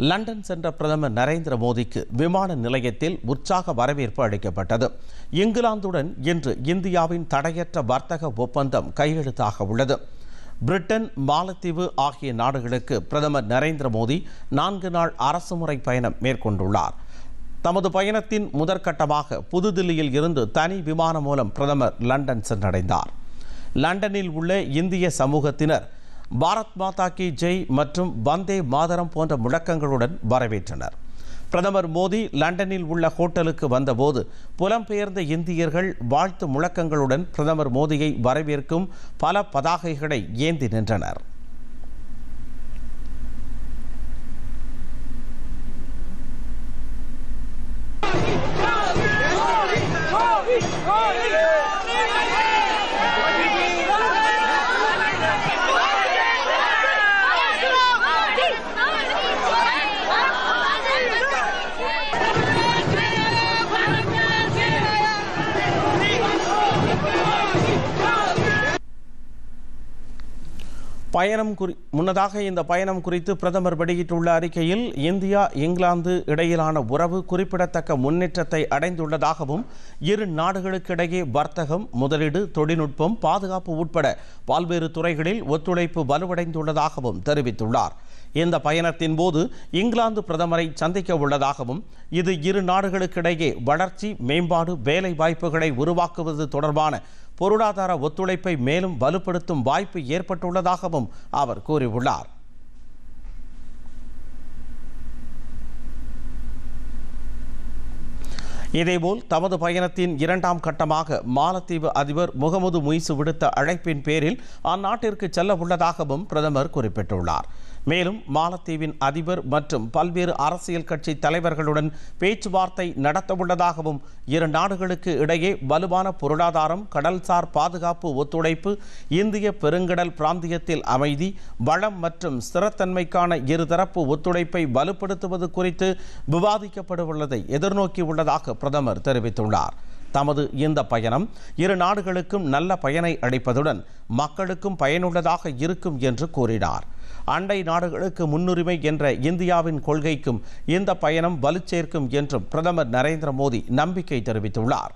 London சென்ற பிரதமர் நரேந்திர மோடிக்கு விமான நிலையத்தில் உற்சாக வரவேற்பு அளிக்கப்பட்டது. இங்கிலாந்துடன் இன்று இந்தியாவின் தடையற்ற வர்த்தக ஒப்பந்தம் கையெழுத்தாக உள்ளது. பிரிட்டன் மாலத்தீவு ஆகிய நாடுகளுக்கு பிரதமர் நரேந்திர மோடி நான்கு நாள் அரசுமுறை பயணம் மேற்கொண்டுள்ளார். தமது பயணத்தின் முதற்கட்டமாக புதுதில்லியில் இருந்து தனி விமானம் மூலம் பிரதமர் லண்டன் சென்றடைந்தார். லண்டனில் உள்ள இந்திய சமூகத்தினர் பாரத் மாதா கி ஜெய் மற்றும் வந்தே மாதரம் போன்ற முழக்கங்களுடன் வரவேற்றனர் பிரதமர் மோடி லண்டனில் உள்ள ஹோட்டலுக்கு வந்தபோது புலம்பெயர்ந்த இந்தியர்கள் வாழ்த்து முழக்கங்களுடன் பிரதமர் மோடியை வரவேற்கும் பல பதாகைகளை ஏந்தி நின்றனர் பயணம் குறி முன்னதாக இந்த பயணம் குறித்து பிரதமர் வெளியிட்டுள்ள அறிக்கையில் இந்தியா இங்கிலாந்து இடையிலான உறவு குறிப்பிடத்தக்க முன்னேற்றத்தை அடைந்துள்ளதாகவும் இரு நாடுகளுக்கிடையே வர்த்தகம் முதலீடு தொழில்நுட்பம் பாதுகாப்பு உட்பட பல்வேறு துறைகளில் ஒத்துழைப்பு வலுவடைந்துள்ளதாகவும் தெரிவித்துள்ளார். இந்த பயணத்தின் போது இங்கிலாந்து பிரதமரை சந்திக்க உள்ளதாகவும் இது இரு நாடுகளுக்கிடையே வளர்ச்சி மேம்பாடு வேலை வாய்ப்புகளை உருவாக்குவது தொடர்பான பொருளாதார ஒத்துழைப்பை மேலும் வலுப்படுத்தும் வாய்ப்பு ஏற்பட்டுள்ளதாகவும் அவர் கூறியுள்ளார். இதேபோல் தமது பயணத்தின் இரண்டாம் கட்டமாக மாலத்தீவு அதிபர் முகமது முய்சு விடுத்த அழைப்பின் பேரில் அந்நாட்டிற்கு செல்ல உள்ளதாகவும் பிரதமர் குறிப்பிட்டுள்ளார். மேலும் மாலத்தீவின் அதிபர் மற்றும் பல்வேறு அரசியல் கட்சி தலைவர்களுடன் பேச்சுவார்த்தை நடத்தவுள்ளதாகவும் இரு நாடுகளுக்கு இடையே வலுவான பொருளாதாரம் கடல்சார் பாதுகாப்பு ஒத்துழைப்பு இந்திய பெருங்கடல் பிராந்தியத்தில் அமைதி வளம் மற்றும் ஸ்திரத்தன்மைக்கான இருதரப்பு ஒத்துழைப்பை வலுப்படுத்துவது குறித்து விவாதிக்கப்படவுள்ளதை எதிர்நோக்கியுள்ளதாக பிரதமர் தெரிவித்துள்ளார். தமது இந்த பயணம் இரு நாடுகளுக்கும் நல்ல பயனை அளிப்பதுடன் மக்களுக்கும் பயனுள்ளதாக இருக்கும் என்று கூறினார். அண்டை நாடுகளுக்கு முன்னுரிமை என்ற இந்தியாவின் கொள்கைக்கும் இந்த பயணம் வலுச்சேர்க்கும் என்றும் பிரதமர் நரேந்திர மோடி நம்பிக்கை தெரிவித்துள்ளார்.